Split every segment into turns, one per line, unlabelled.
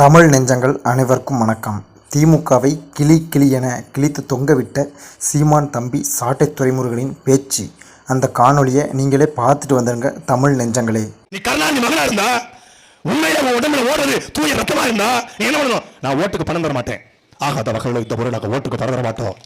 தமிழ் நெஞ்சங்கள் அனைவருக்கும் வணக்கம். திமுகவை கிளி கிளி என கிழித்து தொங்கவிட்ட சீமான் தம்பி சாட்டை துறைமுருகனின் பேச்சு. அந்த காணொலியை நீங்களே பார்த்துட்டு வந்துருங்க தமிழ் நெஞ்சங்களே.
நீ கருணாநிதி மகனா இருந்தா உண்மையில உன் உடம்புல ஓடுறது தூய ரத்தமா இருந்தா நீ என்ன பண்ணணும்? நான் ஓட்டுக்கு பணம் தர மாட்டேன். ஆகாத வகையில் இந்த முறை நாங்கள் ஓட்டுக்கு பணம் தர மாட்டோம்.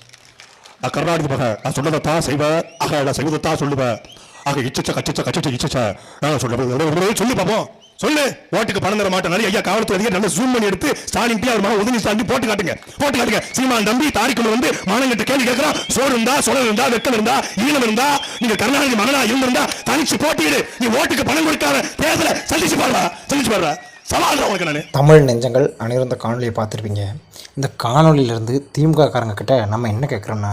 நான் கருணாநிதி மகன் நான் சொன்னதைத்தான் செய்வேன். ஆக நான் செய்வதைத்தான் சொல்லுவேன். ஆக இச்சச்ச கச்சச்ச கச்சச்ச இச்சச்ச. நான் சொல்லுவேன் சொல்லி பார்ப்போம். சொல்லு. ஓட்டுக்கு பணம் தர மாட்டேன் ஐயா காவல்துறை அதிகாரி நல்லா ஜூம் பண்ணி எடுத்து ஸ்டாலின் அவர் மகன் உதவி ஸ்டாலின் போட்டு காட்டுங்க. போட்டு காட்டுங்க. சீமான் தம்பி தாரிக்குள்ள வந்து மானங்கிட்ட கேள்வி கேட்கிறான் சோறு இருந்தா சுழல் இருந்தா வெக்கம் இருந்தா ஈழம் இருந்தா நீங்க கருணாநிதி மகனா இருந்திருந்தா தனிச்சு போட்டியிடு நீ ஓட்டுக்கு பணம் கொடுக்காத. தேர்தல சந்திச்சு பாடுறா சந்திச்சு பாடுறா உனக்கு
தமிழ் நெஞ்சங்கள் அனைவரும் இந்த காணொலியை பார்த்துருப்பீங்க. இந்த காணொலியிலேருந்து திமுக காரங்க கிட்ட நம்ம என்ன கேட்குறோன்னா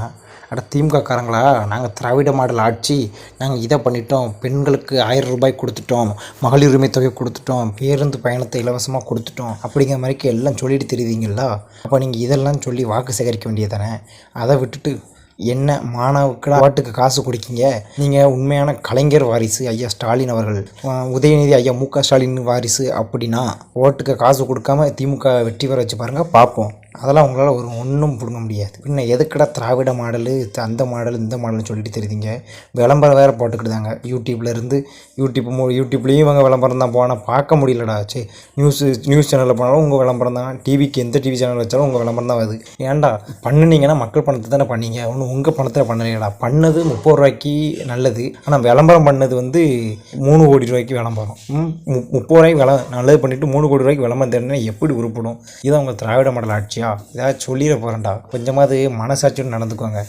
அட திமுகக்காரங்களா நாங்கள் திராவிட மாடல் ஆட்சி நாங்கள் இதை பண்ணிட்டோம் பெண்களுக்கு ஆயிரம் ரூபாய் கொடுத்துட்டோம் மகளிர் உரிமை தொகை கொடுத்துட்டோம் பேருந்து பயணத்தை இலவசமாக கொடுத்துட்டோம் அப்படிங்கிற மாதிரிக்கு எல்லாம் சொல்லிட்டு தெரியுதுங்களா அப்போ நீங்கள் இதெல்லாம் சொல்லி வாக்கு சேகரிக்க வேண்டியதானே அதை விட்டுட்டு என்ன மாணவுக்கு ஓட்டுக்கு காசு கொடுக்கீங்க? நீங்கள் உண்மையான கலைஞர் வாரிசு ஐயா ஸ்டாலின் அவர்கள். உதயநிதி ஐயா மு க ஸ்டாலின் வாரிசு அப்படின்னா ஓட்டுக்கு காசு கொடுக்காம திமுக வெற்றி பெற வச்சு பாருங்கள் பார்ப்போம் அதெல்லாம் உங்களால் ஒரு ஒன்றும் பிடுங்க முடியாது. பின்ன எதுக்குடா திராவிட மாடலு அந்த மாடல் இந்த மாடல்னு சொல்லிட்டு தெரியுதுங்க. விளம்பரம் வேறு போட்டுக்கிட்டுதாங்க யூடியூப்பில் இருந்து யூடியூப் மூ யூடியூப்லேயும் இவங்க விளம்பரம் தான் போனால் பார்க்க முடியலடா. சே நியூஸ் நியூஸ் சேனலில் போனாலும் உங்கள் விளம்பரம் தான். டிவிக்கு எந்த டிவி சேனல் வச்சாலும் உங்கள் விளம்பரம் தான் வருது. ஏன்டா பண்ணினீங்கன்னா மக்கள் பணத்தை தானே பண்ணீங்க. ஒன்றும் உங்கள் பணத்தில் பண்ணலையடா. பண்ணது முப்பது ரூபாய்க்கு நல்லது. ஆனால் விளம்பரம் பண்ணது வந்து மூணு கோடி ரூபாய்க்கு விளம்பரம். முப்பது ரூபாய்க்கு விள நல்லது பண்ணிவிட்டு மூணு கோடி ரூபாய்க்கு விளம்பரம் தேடினா எப்படி உருப்படும்? இதான் உங்கள் திராவிட மாடல் விஷயம். ஏதாச்சும் சொல்லிட போகிறேன்டா கொஞ்சமாவது மனசாட்சியோடு நடந்துக்கோங்க.